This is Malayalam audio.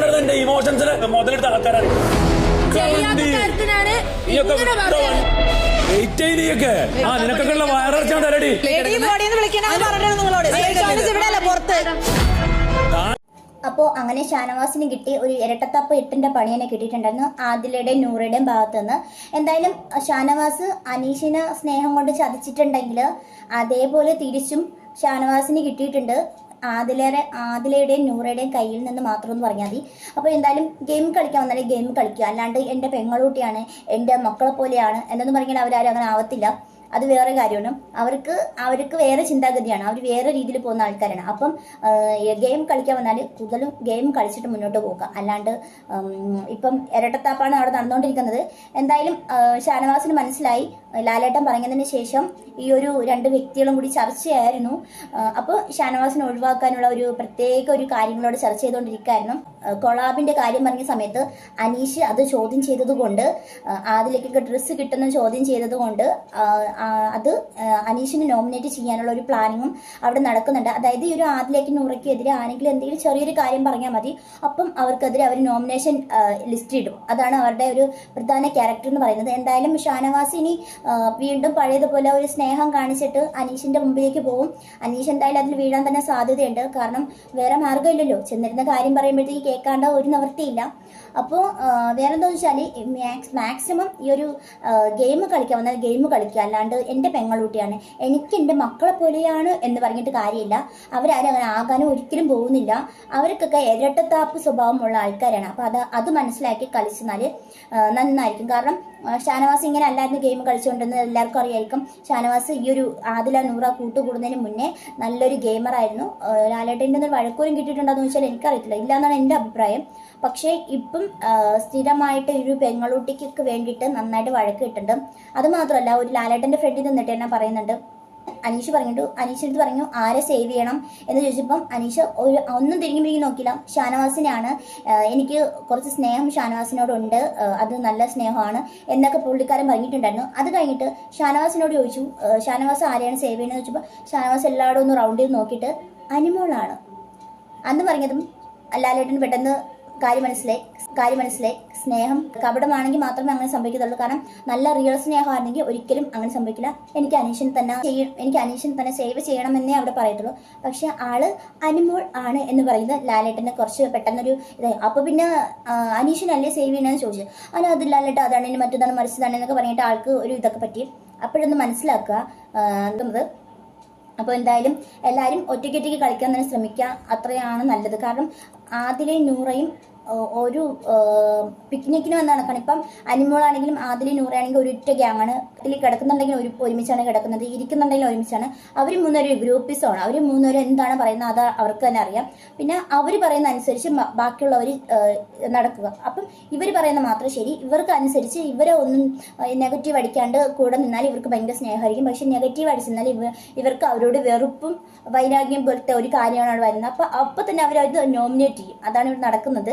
അതുകൊണ്ടാണ് എന്റെ ഇമോഷൻസിന് മുതലെടുത്ത് ആൾക്കാരാണ്. ആ നിനക്കൊക്കെ ഉള്ള അപ്പോൾ അങ്ങനെ ഷാനവാസിന് കിട്ടി ഒരു ഇരട്ടത്തപ്പ് എട്ടിന്റെ പണി തന്നെ കിട്ടിയിട്ടുണ്ടായിരുന്നു. ആദിലയുടെയും നൂറയുടെയും ഭാഗത്ത് നിന്ന് എന്തായാലും ഷാനവാസ് അനീഷിനെ സ്നേഹം കൊണ്ട് ചതിച്ചിട്ടുണ്ടെങ്കിൽ അതേപോലെ തിരിച്ചും ഷാനവാസിന് കിട്ടിയിട്ടുണ്ട്. ആദിലയുടെ ആദിലയുടെയും നൂറയുടെയും കയ്യിൽ നിന്ന് മാത്രം എന്ന് പറഞ്ഞാൽ മതി. അപ്പോൾ എന്തായാലും ഗെയിം കളിക്കാൻ വന്നാലും ഗെയിം കളിക്കുക. അല്ലാണ്ട് എന്റെ പെങ്ങളൂട്ടിയാണ് എന്റെ മക്കളെ പോലെയാണ് എന്നൊന്നും പറഞ്ഞാൽ അവരാരും അങ്ങനെ ആവത്തില്ല. അത് വേറെ കാര്യമാണ്. അവർക്ക് അവർക്ക് വേറെ ചിന്താഗതിയാണ്. അവർ വേറെ രീതിയിൽ പോകുന്ന ആൾക്കാരാണ്. അപ്പം ഗെയിം കളിക്കാൻ വന്നാൽ കൂടുതലും ഗെയിം കളിച്ചിട്ട് മുന്നോട്ട് പോകുക അല്ലാണ്ട് ഇപ്പം ഇരട്ടത്താപ്പാണ് അവിടെ നടന്നുകൊണ്ടിരിക്കുന്നത്. എന്തായാലും ഷാനവാസിന് മനസ്സിലായി. ലാലേട്ടൻ പറഞ്ഞതിന് ശേഷം ഈ ഒരു രണ്ട് വ്യക്തികളും കൂടി ചർച്ചയായിരുന്നു. അപ്പോൾ ഷാനവാസിനെ ഒഴിവാക്കാനുള്ള ഒരു പ്രത്യേക ഒരു കാര്യങ്ങളോട് ചർച്ച ചെയ്തുകൊണ്ടിരിക്കുകയായിരുന്നു. കൊളാബിന്റെ കാര്യം പറഞ്ഞ സമയത്ത് അനീഷ് അത് ചോദ്യം ചെയ്തതുകൊണ്ട് അതിലേക്കൊക്കെ ഡ്രസ്സ് കിട്ടുന്ന ചോദ്യം ചെയ്തതുകൊണ്ട് അത് അനീഷിനെ നോമിനേറ്റ് ചെയ്യാനുള്ള ഒരു പ്ലാനിങ്ങും അവിടെ നടക്കുന്നുണ്ട്. അതായത് ഈ ഒരു ആദിലേക്ക് നൂറയ്ക്ക് എതിരെ ആരെങ്കിലും എന്തെങ്കിലും ചെറിയൊരു കാര്യം പറഞ്ഞാൽ മതി. അപ്പം അവർക്കെതിരെ അവർ നോമിനേഷൻ ലിസ്റ്റ് ഇടും. അതാണ് അവരുടെ ഒരു പ്രധാന ക്യാരക്ടർ എന്ന് പറയുന്നത്. എന്തായാലും ഷാനവാസ് ഇനി വീണ്ടും പഴയതുപോലെ ഒരു സ്നേഹം കാണിച്ചിട്ട് അനീഷിന്റെ മുമ്പിലേക്ക് പോകും. അനീഷ് എന്തായാലും അതിൽ വീഴാൻ തന്നെ സാധ്യതയുണ്ട്. കാരണം വേറെ മാർഗമില്ലല്ലോ. ചെന്നിരുന്ന കാര്യം പറയുമ്പോഴത്തേക്ക് കേൾക്കാണ്ട ഒരു നിവൃത്തിയില്ല. അപ്പോൾ വേറെ വെച്ചാൽ മാക്സ് മാക്സിമം ഈ ഒരു ഗെയിം കളിക്കാൻ വന്നാൽ ഗെയിം കളിക്കുക. അല്ലാണ്ട് എന്റെ പെങ്ങളൂട്ടിയാണ് എനിക്ക് എന്റെ മക്കളെ പോലെയാണ് എന്ന് പറഞ്ഞിട്ട് കാര്യമില്ല. അവരാരും അങ്ങനെ ആകാനും ഒരിക്കലും പോകുന്നില്ല. അവർക്കൊക്കെ ഇരട്ടത്താപ്പ് സ്വഭാവമുള്ള ആൾക്കാരാണ്. അപ്പോൾ അത് അത് മനസ്സിലാക്കി കളിച്ചെന്നാൽ നന്നായിരിക്കും. കാരണം ഷാനവാസ് ഇങ്ങനെ അല്ലായിരുന്നു ഗെയിം കളിച്ചുകൊണ്ടിരുന്നത്. എല്ലാവർക്കും അറിയായിരിക്കും. ഷാനവാസ് ഈ ഒരു ആദില നൂറ കൂട്ടുകൂടുന്നതിന് മുന്നേ നല്ലൊരു ഗെയിമറായിരുന്നു ലാലേട്ടന്റെ ഒരു വഴക്കൂരും കിട്ടിയിട്ടുണ്ടോ എന്ന് ചോദിച്ചാൽ എനിക്കറിയത്തില്ല. ഇല്ല എന്നാണ് എന്റെ അഭിപ്രായം. പക്ഷേ ഇപ്പം സ്ഥിരമായിട്ട് ഒരു പെങ്ങളൂട്ടിക്കൊക്കെ വേണ്ടിയിട്ട് നന്നായിട്ട് വഴക്ക് കിട്ടുന്നുണ്ട്. അതുമാത്രമല്ല ഒരു ലാലേട്ടന്റെ ഫ്രണ്ടിൽ നിന്നിട്ട് തന്നെ പറയുന്നുണ്ട്. അനീഷ് പറഞ്ഞിട്ടു അനീഷ് എടുത്ത് പറഞ്ഞു ആരെ സേവ് ചെയ്യണം? എന്ന് ചോദിച്ചപ്പം അനീഷ് ഒരു ഒന്നും തിരിഞ്ഞു പിരിഞ്ഞു നോക്കില്ല ഷാനവാസിനെയാണ് എനിക്ക് കുറച്ച് സ്നേഹം ഷാനവാസിനോടുണ്ട് അത് നല്ല സ്നേഹമാണ് എന്നൊക്കെ പുള്ളിക്കാരൻ പറഞ്ഞിട്ടുണ്ടായിരുന്നു. അത് കഴിഞ്ഞിട്ട് ഷാനവാസിനോട് ചോദിച്ചു ഷാനവാസ് ആരെയാണ് സേവ് ചെയ്യണമെന്ന് ചോദിച്ചപ്പോൾ ഷാനവാസ് എല്ലാവരോടും ഒന്ന് റൗണ്ട് ചെയ്ത് നോക്കിയിട്ട് അനിമോളാണ്. അന്ന് പറഞ്ഞതും ലാലേട്ടന് പെട്ടെന്ന് കാര്യം മനസ്സിലായി കാര്യം മനസ്സിലായി സ്നേഹം കപടമാണെങ്കിൽ മാത്രമേ അങ്ങനെ സംഭവിക്കത്തുള്ളൂ. കാരണം നല്ല റിയൽ സ്നേഹമാണെങ്കിൽ ഒരിക്കലും അങ്ങനെ സംഭവിക്കില്ല. എനിക്ക് അനീഷൻ തന്നെ എനിക്ക് അനീഷൻ തന്നെ സേവ് ചെയ്യണമെന്നേ അവിടെ പറയത്തുള്ളൂ. പക്ഷെ ആൾ അനുമോൾ ആണ് എന്ന് പറയുന്നത് ലാലേട്ടനെ കുറച്ച് പെട്ടെന്നൊരു ഇതായി അപ്പൊ പിന്നെ അനീഷൻ അല്ലേ സേവ് ചെയ്യണമെന്ന് ചോദിച്ചു. അല്ല അത് ലാലേട്ട അതാണ് മറ്റേതാണ് മറിച്ചതാണ് എന്നൊക്കെ പറഞ്ഞിട്ട് ആൾക്ക് ഒരു ഇതൊക്കെ പറ്റി. അപ്പോഴൊന്ന് മനസ്സിലാക്കുക എന്നത് അപ്പോൾ എന്തായാലും എല്ലാവരും ഒറ്റയ്ക്കൊറ്റയ്ക്ക് കളിക്കാൻ തന്നെ ശ്രമിക്കുക. അത്രയാണ് നല്ലത്. കാരണം ആദിലയും നൂറയും ഒരു പിക്നിക്കിന് വന്ന നടക്കണം ഇപ്പം അനിമോൾ ആണെങ്കിലും ആദ്യം നൂറാണെങ്കിലും ഒരു ഒറ്റ ഗ്യാങ്ങാണ് ഇതിൽ കിടക്കുന്നുണ്ടെങ്കിൽ ഒരു ഒരുമിച്ചാണ് കിടക്കുന്നത്. ഇരിക്കുന്നുണ്ടെങ്കിൽ ഒരുമിച്ചാണ്. അവർ മൂന്നൊരു ഗ്രൂപ്പിസമാണ് അവർ മൂന്നുപേരും എന്താണ് പറയുന്നത് അത് അവർക്ക് തന്നെ അറിയാം. പിന്നെ അവർ പറയുന്ന അനുസരിച്ച് ബാക്കിയുള്ളവർ നടക്കുക. അപ്പം ഇവർ പറയുന്നത് മാത്രം ശരി. ഇവർക്ക് അനുസരിച്ച് ഇവരെ ഒന്നും നെഗറ്റീവ് അടിക്കാണ്ട് കൂടെ നിന്നാൽ ഇവർക്ക് ഭയങ്കര സ്നേഹമായിരിക്കും. പക്ഷെ നെഗറ്റീവ് അടിച്ചെന്നാൽ ഇവ ഇവർക്ക് അവരോട് വെറുപ്പും വൈരാഗ്യം പോലത്തെ ഒരു കാര്യമാണ് അവിടെ വരുന്നത്. അപ്പം അപ്പം തന്നെ അവരത് നോമിനേറ്റ് ചെയ്യും. അതാണ് ഇവിടെ നടക്കുന്നത്.